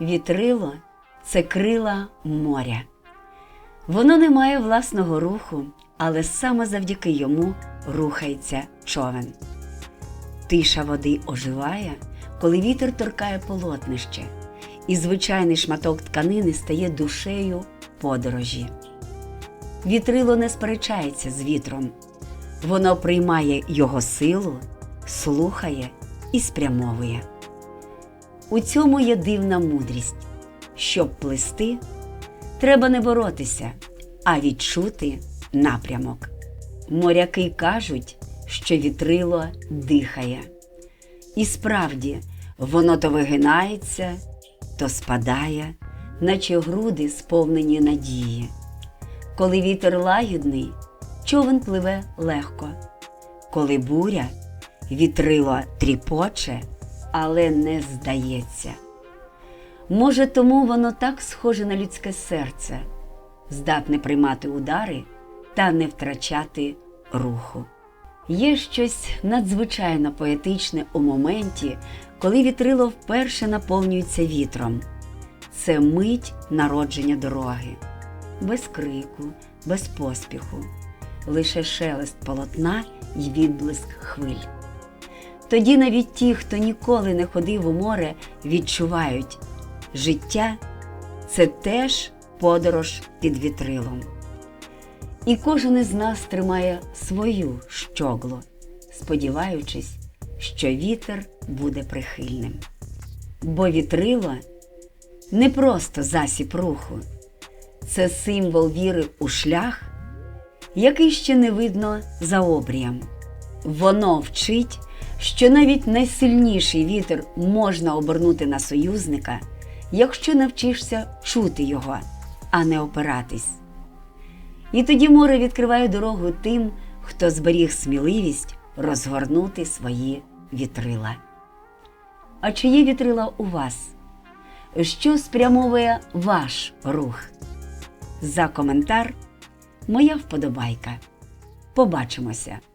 Вітрило це крила моря. Воно не має власного руху, але саме завдяки йому рухається човен. Тиша води оживає, коли вітер торкає полотнище, і звичайний шматок тканини стає душею подорожі. Вітрило не сперечається з вітром, воно приймає його силу, слухає і спрямовує. У цьому є дивна мудрість. Щоб плисти, треба не боротися, а відчути напрямок. Моряки кажуть, що вітрило дихає. І справді, воно то вигинається, то спадає, наче груди сповнені надії. Коли вітер лагідний, човен пливе легко. Коли буря, вітрило тріпоче, але не здається. Може, тому воно так схоже на людське серце, здатне приймати удари та не втрачати руху. Є щось надзвичайно поетичне у моменті, коли вітрило вперше наповнюється вітром. Це мить народження дороги, без крику, без поспіху, лише шелест полотна й відблиск хвиль. Тоді навіть ті, хто ніколи не ходив у море, відчувають, життя це теж подорож під вітрилом. І кожен із нас тримає свою щоглу, сподіваючись, що вітер буде прихильним. Бо вітрило не просто засіб руху, це символ віри у шлях, який ще не видно за обрієм. Воно вчить, що навіть найсильніший вітер можна обернути на союзника, якщо навчишся чути його, а не опиратись. І тоді море відкриває дорогу тим, хто зберіг сміливість розгорнути свої вітрила. А чи є вітрила у вас? Що спрямовує ваш рух? За коментар моя вподобайка. Побачимося!